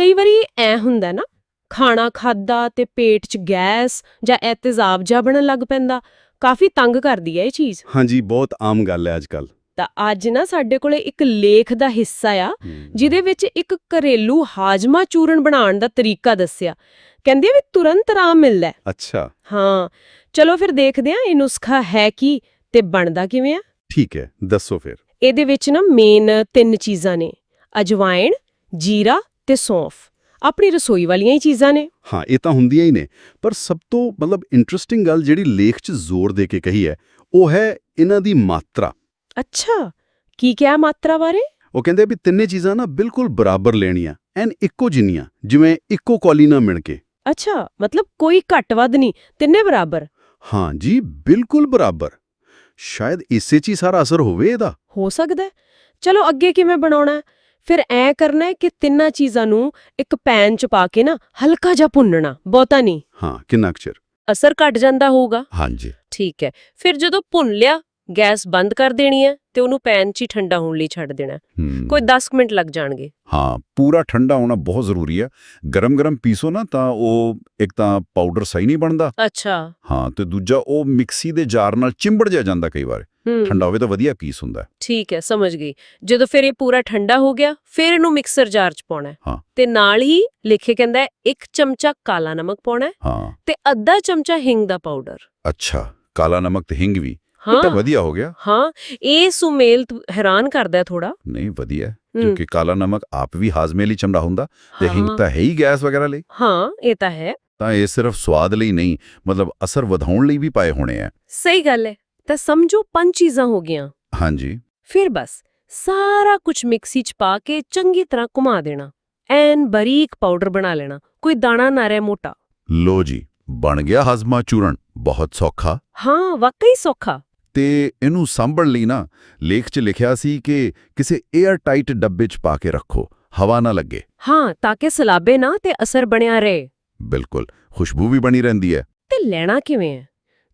ਕਈ ਵਾਰੀ ਐ ਹੁੰਦਾ ਨਾ ਖਾਣਾ ਖਾਦਾ ਤੇ ਪੇਟ 'ਚ ਗੈਸ ਜਾਂ ਇਹ ਤੇਜ਼ਾਬ ਜਿਹਾ ਬਣਨ ਲੱਗ ਪੈਂਦਾ ਕਾਫੀ ਤੰਗ ਕਰਦੀ ਹੈ ਇਹ ਚੀਜ਼। ਹਾਂਜੀ ਬਹੁਤ ਆਮ ਗੱਲ ਹੈ ਅੱਜਕੱਲ ਤਾਂ ਅੱਜ ਨਾ ਸਾਡੇ ਕੋਲੇ ਇੱਕ ਲੇਖ ਦਾ ਹਿੱਸਾ ਆ ਜਿਹਦੇ ਵਿੱਚ ਇੱਕ ਘਰੇਲੂ ਹਾਜਮਾ ਚੂਰਨ ਬਣਾਉਣ ਦਾ ਤਰੀਕਾ ਦੱਸਿਆ। ਕਹਿੰਦੇ ਆ ਵੀ ਤੁਰੰਤ ਆਰਾਮ ਮਿਲਦਾ। ਅੱਛਾ। ਹਾਂ ਚਲੋ ਫਿਰ ਦੇਖਦੇ ਹਾਂ ਇਹ ਨੁਸਖਾ ਹੈ ਕੀ ਤੇ ਬਣਦਾ ਕਿਵੇਂ ਆ। ਠੀਕ ਹੈ ਦੱਸੋ ਫਿਰ। ਇਹਦੇ ਵਿੱਚ ਨਾ ਮੇਨ ਤਿੰਨ ਚੀਜ਼ਾਂ ਨੇ ਅਜਵਾਇਣ ਜੀਰਾ ਤੇ ਸੌਂਫ। ਆਪਣੀ ਰਸੋਈ ਵਾਲੀਆਂ ਹੀ ਚੀਜ਼ਾਂ ਨੇ। ਹਾਂ ਇਹ ਤਾਂ ਹੁੰਦੀਆਂ ਹੀ ਨੇ। ਪਰ ਸਭ ਤੋਂ ਮਤਲਬ ਇੰਟਰਸਟਿੰਗ ਗੱਲ ਜਿਹੜੀ ਲੇਖ 'ਚ ਜ਼ੋਰ ਦੇ ਕੇ ਕਹੀ ਹੈ ਉਹ ਹੈ ਇਹਨਾਂ ਦੀ ਮਾਤਰਾ। ਅੱਛਾ ਕੀ ਕਿਹਾ ਮਾਤਰਾ ਬਾਰੇ? ਉਹ ਕਹਿੰਦੇ ਵੀ ਤਿੰਨੇ ਚੀਜ਼ਾਂ ਨਾ ਬਿਲਕੁਲ ਬਰਾਬਰ ਲੈਣੀਆਂ ਐਨ ਇੱਕੋ ਜਿੰਨੀਆਂ ਜਿਵੇਂ ਇੱਕੋ ਕੌਲੀ ਨਾਲ ਮਿਣ ਕੇ। ਅੱਛਾ ਮਤਲਬ ਕੋਈ ਘੱਟ ਵੱਧ ਨਹੀਂ ਤਿੰਨੇ ਬਰਾਬਰ? ਹਾਂ ਜੀ ਬਿਲਕੁਲ ਬਰਾਬਰ। ਸ਼ਾਇਦ ਇਸੇ 'ਚ ਹੀ ਸਾਰਾ ਅਸਰ ਹੋਵੇ ਇਹਦਾ। ਹੋ ਸਕਦਾ। ਚਲੋ ਅੱਗੇ ਕਿਵੇਂ ਬਣਾਉਣਾ ਹੈ? ਫਿਰ ਐ ਕਰਨਾ ਹੈ ਕਿ ਤਿੰਨਾਂ ਚੀਜ਼ਾਂ ਨੂੰ ਇੱਕ ਪੈਨ 'ਚ ਪਾ ਕੇ ਨਾ ਹਲਕਾ ਜਿਹਾ ਭੁੰਨਣਾ ਬਹੁਤਾ ਨਹੀਂ। ਹਾਂ ਕਿੰਨਾ ਕੁ ਚਿਰ? ਅਸਰ ਘਟ ਜਾਂਦਾ ਹੋਊਗਾ। ਹਾਂਜੀ। ਠੀਕ ਹੈ। ਫਿਰ ਜਦੋਂ ਭੁੰਨ ਲਿਆ ਗੈਸ ਬੰਦ ਕਰ ਦੇਣੀ ਹੈ ਤੇ ਉਹਨੂੰ ਪੈਨ 'ਚ ਹੀ ਠੰਡਾ ਹੋਣ ਲਈ ਛੱਡ ਦੇਣਾ ਕੋਈ 10 ਮਿੰਟ ਲੱਗ ਜਾਣਗੇ। ਹਾਂ ਪੂਰਾ ਠੰਡਾ ਹੋਣਾ ਬਹੁਤ ਜ਼ਰੂਰੀ ਹੈ। ਗਰਮ-ਗਰਮ ਪੀਸੋ ਨਾ ਤਾਂ ਉਹ ਇੱਕ ਤਾਂ ਪਾਊਡਰ ਸਹੀ ਨਹੀਂ ਬਣਦਾ। ਅੱਛਾ। ਹਾਂ ਤੇ ਦੂਜਾ ਉਹ ਮਿਕਸੀ ਦੇ ਜਾਰ ਨਾਲ ਚਿੰਬੜ ਜਾ ਜਾਂਦਾ ਕਈ ਵਾਰ। ਠੰਡਾ ਹੋਵੇ ਤਾਂ ਵਧੀਆ ਪੀਸ ਹੁੰਦਾ। ਠੀਕ ਹੈ ਸਮਝ ਗਈ। ਜਦੋਂ ਫਿਰ ਇਹ ਪੂਰਾ ਠੰਡਾ ਹੋ ਗਿਆ ਫਿਰ ਇਹਨੂੰ ਮਿਕਸਰ ਜਾਰ 'ਚ ਪਾਉਣਾ ਹੈ। ਤੇ ਨਾਲ ਹੀ ਲਿਖੇ ਕਹਿੰਦਾ ਇੱਕ ਚਮਚਾ ਕਾਲਾ ਨਮਕ ਪਾਉਣਾ ਹੈ ਹਾਂ। ਤੇ ਅੱਧਾ ਚਮਚਾ ਹਿੰਗ ਦਾ ਪਾਊਡਰ। ਅੱਛਾ ਕਾਲਾ ਨਮਕ ਤੇ ਹਿੰਗ ਵੀ। ਹਾਂ ਤਾਂ ਵਧੀਆ ਹੋ ਗਿਆ। ਹਾਂ ਇਹ ਸੁਮੇਲ ਹੈਰਾਨ ਕਰਦਾ ਥੋੜਾ ਨਹੀਂ ਵਧੀਆ। ਕਿਉਂਕਿ ਕਾਲਾ ਨਮਕ ਆਪ ਵੀ ਹਾਜ਼ਮੇ ਲਈ ਚੰਗਾ ਹੁੰਦਾ ਤੇ ਹਿੰਗ ਤਾਂ ਹੈ ਹੀ ਗੈਸ ਵਗੈਰਾ ਲਈ। ਹਾਂ ਇਹ ਤਾਂ ਹੈ। ਤਾਂ ਇਹ ਸਿਰਫ ਸਵਾਦ ਲਈ ਨਹੀਂ ਮਤਲਬ ਅਸਰ ਵਧਾਉਣ ਲਈ ਵੀ ਪਾਏ ਹੋਣੇ ਆ। ਸਹੀ ਗੱਲ ਹੈ ਤਾਂ ਸਮਝੋ ਪੰਜ ਚੀਜ਼ਾਂ ਹੋ ਗਈਆਂ। ਹਾਂਜੀ। ਫਿਰ ਬਸ ਸਾਰਾ ਕੁਝ ਮਿਕਸੀ 'ਚ ਪਾ ਕੇ ਚੰਗੀ ਤਰ੍ਹਾਂ ਘੁਮਾ ਦੇਣਾ। ਐਨ ਬਰੀਕ ਪਾਊਡਰ ਬਣਾ ਲੈਣਾ ਕੋਈ ਦਾਣਾ ਨਾ ਰਹਿ ਮੋਟਾ। ਲੋ ਜੀ ਬਣ ਗਿਆ ਹਜ਼ਮਾ ਚੂਰਨ ਬਹੁਤ ਸੌਖਾ। ਹਾਂ ਵਾਕਈ ਸੌਖਾ। ਤੇ ਇਹਨੂੰ ਸਾਂਭਣ ਲਈ ਨਾ ਲੇਖ 'ਚ ਲਿਖਿਆ ਸੀ ਕਿ ਕਿਸੇ 에ਅਰ ਟਾਈਟ ਡੱਬੇ 'ਚ ਪਾ ਕੇ ਰੱਖੋ ਹਵਾ ਨਾ ਲੱਗੇ। ਹਾਂ ਤਾਂ ਕਿ ਸਲਾਬੇ ਨਾ ਤੇ ਅਸਰ ਬਣਿਆ ਰਹੇ। ਬਿਲਕੁਲ ਖੁਸ਼ਬੂ ਵੀ ਬਣੀ ਰਹਿੰਦੀ ਹੈ। ਤੇ ਲੈਣਾ ਕਿਵੇਂ ਹੈ?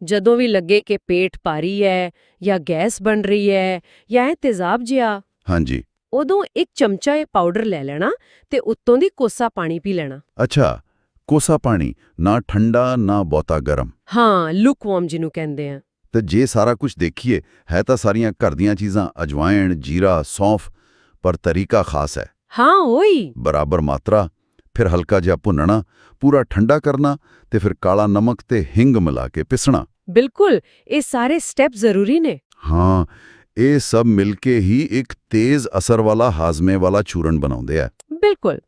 ਜਦੋਂ ਵੀ ਲੱਗੇ ਕਿ ਪੇਟ ਭਾਰੀ ਹੈ ਜਾਂ ਗੈਸ ਬਣ ਰਹੀ ਹੈ ਜਾਂ ਇਹ ਤੇਜ਼ਾਬ ਜਿਹਾ ਹਾਂਜੀ। ਉਦੋਂ ਇੱਕ ਚਮਚਾ ਇਹ ਪਾਊਡਰ ਲੈ ਲੈਣਾ ਤੇ ਉੱਤੋਂ ਦੀ ਕੋਸਾ ਪਾਣੀ ਪੀ ਲੈਣਾ। ਅੱਛਾ ਕੋਸਾ ਪਾਣੀ ਨਾ ਠੰਡਾ ਨਾ ਬਹੁਤਾ ਗਰਮ। ਹਾਂ ਲੁਕਵਾਰਮ ਜਿਹਨੂੰ ਕਹਿੰਦੇ ਆ। ਤੇ ਜੇ ਸਾਰਾ ਕੁਝ ਦੇਖੀਏ ਹੈ ਤਾਂ ਸਾਰੀਆਂ ਘਰ ਦੀਆਂ ਚੀਜ਼ਾਂ ਅਜਵਾਇਣ ਜੀਰਾ ਸੌਂਫ ਪਰ ਤਰੀਕਾ ਖਾਸ ਹੈ। ਹਾਂ ਓਈ। ਬਰਾਬਰ ਮਾਤਰਾ ਫਿਰ ਹਲਕਾ ਜਿਹਾ ਭੁੰਨਣਾ ਪੂਰਾ ਠੰਡਾ ਕਰਨਾ ਤੇ ਫਿਰ ਕਾਲਾ ਨਮਕ ਤੇ ਹਿੰਗ ਮਿਲਾ ਕੇ ਪਿਸਣਾ। ਬਿਲਕੁਲ ਇਹ ਸਾਰੇ ਸਟੈਪ ਜ਼ਰੂਰੀ ਨੇ। ਹਾਂ ਇਹ ਸਭ ਮਿਲ ਕੇ ਹੀ ਇੱਕ ਤੇਜ਼ ਅਸਰ ਵਾਲਾ ਹਾਜ਼ਮੇ ਵਾਲਾ ਚੂਰਨ ਬਣਾਉਂਦੇ ਆ। ਬਿਲਕੁਲ।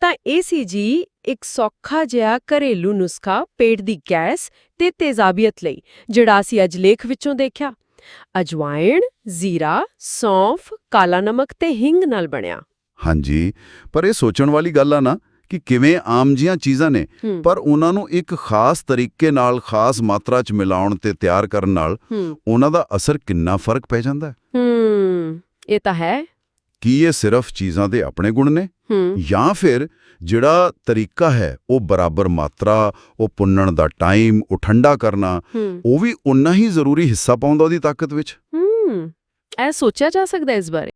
ਤਾਂ ਇਹ ਸੀ ਜੀ ਇੱਕ ਸੌਖਾ ਜਿਹਾ ਘਰੇਲੂ ਨੁਸਖਾ ਪੇਟ ਦੀ ਗੈਸ ਤੇ ਤੇਜ਼ਾਬੀਅਤ ਲਈ ਜਿਹੜਾ ਅਸੀਂ ਅੱਜ ਲੇਖ ਵਿੱਚੋਂ ਦੇਖਿਆ। ਅਜਵਾਇਣ ਜ਼ੀਰਾ ਸੌਂਫ ਕਾਲਾ ਨਮਕ ਤੇ ਹਿੰਗ ਨਾਲ ਬਣਿਆ। ਹਾਂਜੀ ਪਰ ਇਹ ਸੋਚਣ ਵਾਲੀ ਗੱਲ ਆ ਨਾ ਕਿ ਕਿਵੇਂ ਆਮ ਜੀਆਂ ਚੀਜ਼ਾਂ ਨੇ ਪਰ ਉਹਨਾਂ ਨੂੰ ਇੱਕ ਖਾਸ ਤਰੀਕੇ ਨਾਲ ਖਾਸ ਮਾਤਰਾ 'ਚ ਮਿਲਾਉਣ ਤੇ ਤਿਆਰ ਕਰਨ ਨਾਲ ਉਹਨਾਂ ਦਾ ਅਸਰ ਕਿੰਨਾ ਫ਼ਰਕ ਪੈ ਜਾਂਦਾ ਹੈ? ਹੂੰ ਇਹ ਤਾਂ ਹੈ। ਕੀ ਇਹ ਸਿਰਫ ਚੀਜ਼ਾਂ ਦੇ ਆਪਣੇ ਗੁਣ ਨੇ? ਜਾਂ ਫਿਰ ਜਿਹੜਾ ਤਰੀਕਾ ਹੈ ਉਹ ਬਰਾਬਰ ਮਾਤਰਾ ਉਹ ਪੁੰਨਣ ਦਾ ਟਾਈਮ ਉਹ ਠੰਡਾ ਕਰਨਾ ਉਹ ਵੀ ਉਨਾ ਹੀ ਜ਼ਰੂਰੀ ਹਿੱਸਾ ਪਾਉਂਦਾ ਉਹਦੀ ਤਾਕਤ ਵਿੱਚ? ਹੂੰ। ਇਹ ਸੋਚਿਆ ਜਾ ਸਕਦਾ ਇਸ ਬਾਰੇ?